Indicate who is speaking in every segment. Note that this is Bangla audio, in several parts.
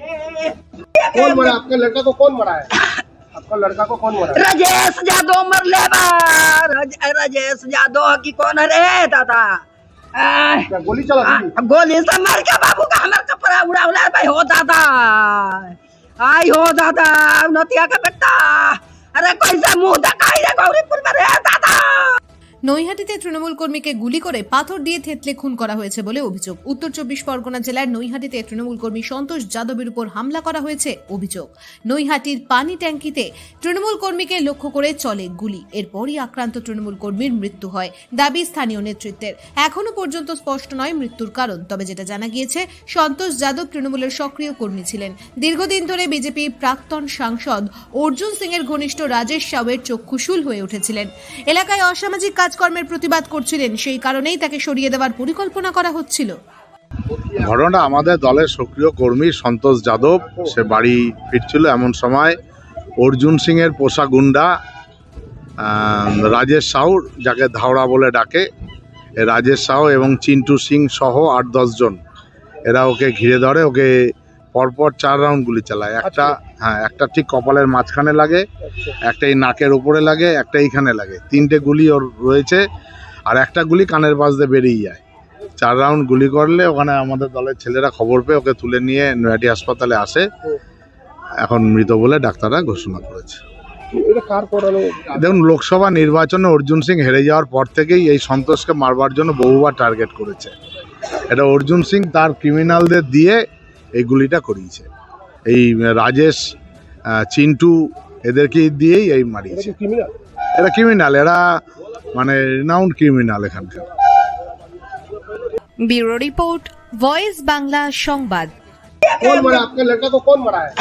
Speaker 1: कौन मरा? आपका लड़का को कौन मरा है? आपका लड़का को कौन मरा
Speaker 2: राजेश जादव मरले बा। रज, राजेश जादव की कौन रे दादा
Speaker 1: गोली चला
Speaker 2: गोली से मार के बाबू का हमार कपड़ा उड़ा उड़ा भाई हो दादा आई हो दादा नतिया का बेटा। अरे कैसे मुँह दिखाई रे गौरीपुर में रे दादा
Speaker 3: নৈহাটিতে তৃণমূল কর্মীকে গুলি করে পাথর দিয়ে থেতলে খুন করা হয়েছে বলে অভিযোগ। উত্তর চব্বিশ পরগনা জেলার নৈহাটিতে তৃণমূল কর্মী সন্তোষ যাদবের উপর হামলা করা হয়েছে অভিযোগ। নৈহাটির পানি ট্যাঙ্কিতে তৃণমূল কর্মীকে লক্ষ্য করে চলে গুলি। এরপরই আক্রান্ত তৃণমূল কর্মীর মৃত্যু হয় দাবি স্থানীয় নেতৃত্বের। এখনও পর্যন্ত স্পষ্ট নয় মৃত্যুর কারণ, তবে যেটা জানা গিয়েছে, সন্তোষ যাদব তৃণমূলের সক্রিয় কর্মী ছিলেন। দীর্ঘদিন ধরে বিজেপি প্রাক্তন সাংসদ অর্জুন সিং এর ঘনিষ্ঠ রাজেশ সাউয়ের চক্ষুশূল হয়ে উঠেছিলেন। এলাকায় অসামাজিক কাজকর্মের প্রতিবাদ করছিলেন, সেই কারণেই তাকে সরিয়ে দেওয়ার পরিকল্পনা করা হচ্ছিল।
Speaker 4: ঘটনা আমাদের দলের সক্রিয় কর্মী সন্তোষ যাদব, সে বাড়ি ফিরছিল এমন সময়। অর্জুন সিং এর পোষা গুন্ডা রাজেশ সাউ যাকে ধাওড়া বলে ডাকে রাজেশ সাউ এবং চিন্টু সিং সহ আট দশজন এরা ওকে ঘিরে ধরে, ওকে পরপর চার রাউন্ড গুলি চালায়। একটা হ্যাঁ একটা ঠিক কপালের মাঝখানে লাগে একটা এই নাকের উপরে লাগে একটা এইখানে লাগে। তিনটে গুলি ওর রয়েছে আর একটা গুলি কানের পাশ দিয়ে বেরিয়ে যায়। চার রাউন্ড গুলি করলে ওখানে আমাদের দলের ছেলেরা খবর পেয়ে ওকে তুলে নিয়ে নৈহাটি হাসপাতালে আসে। এখন মৃত বলে ডাক্তাররা ঘোষণা করেছে। দেখুন লোকসভা নির্বাচনে অর্জুন সিং হেরে যাওয়ার পর থেকেই এই সন্তোষকে মারবার জন্য বহুবার টার্গেট করেছে। এটা অর্জুন সিং তার ক্রিমিনালদের দিয়ে এই গুলিটা করিয়েছে। এই রাজেশ আহ, চিন্টু এদেরকে দিয়েই এই
Speaker 1: এটা
Speaker 4: মারিয়েছে
Speaker 1: কি ক্রিমিনাল
Speaker 4: এরা ক্রিমিনাল এরা মানে রিনাউন্ড ক্রিমিনাল এখানকার
Speaker 3: ব্যুরো রিপোর্ট ভয়েস বাংলা সংবাদ
Speaker 1: कौन मरा आपका लड़का को कौन मरा है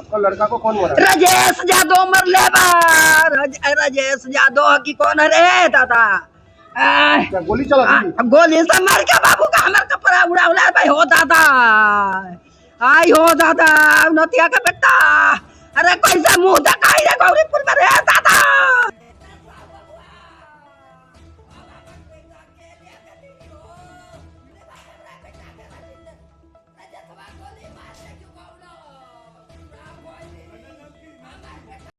Speaker 1: आपका लड़का को कौन मरा है
Speaker 2: राजेश जादव मरले बा रज, राजेश जादव की कौन रे दादा आह,
Speaker 1: क्या गोली चला
Speaker 2: आ,
Speaker 1: थी
Speaker 2: गोली से मार के बाबू का हमार कपड़ा उड़ा उड़ा भाई हो दादा आई हो दादा नतिया का बेटा? अरे कैसे मुँह दिखाई रे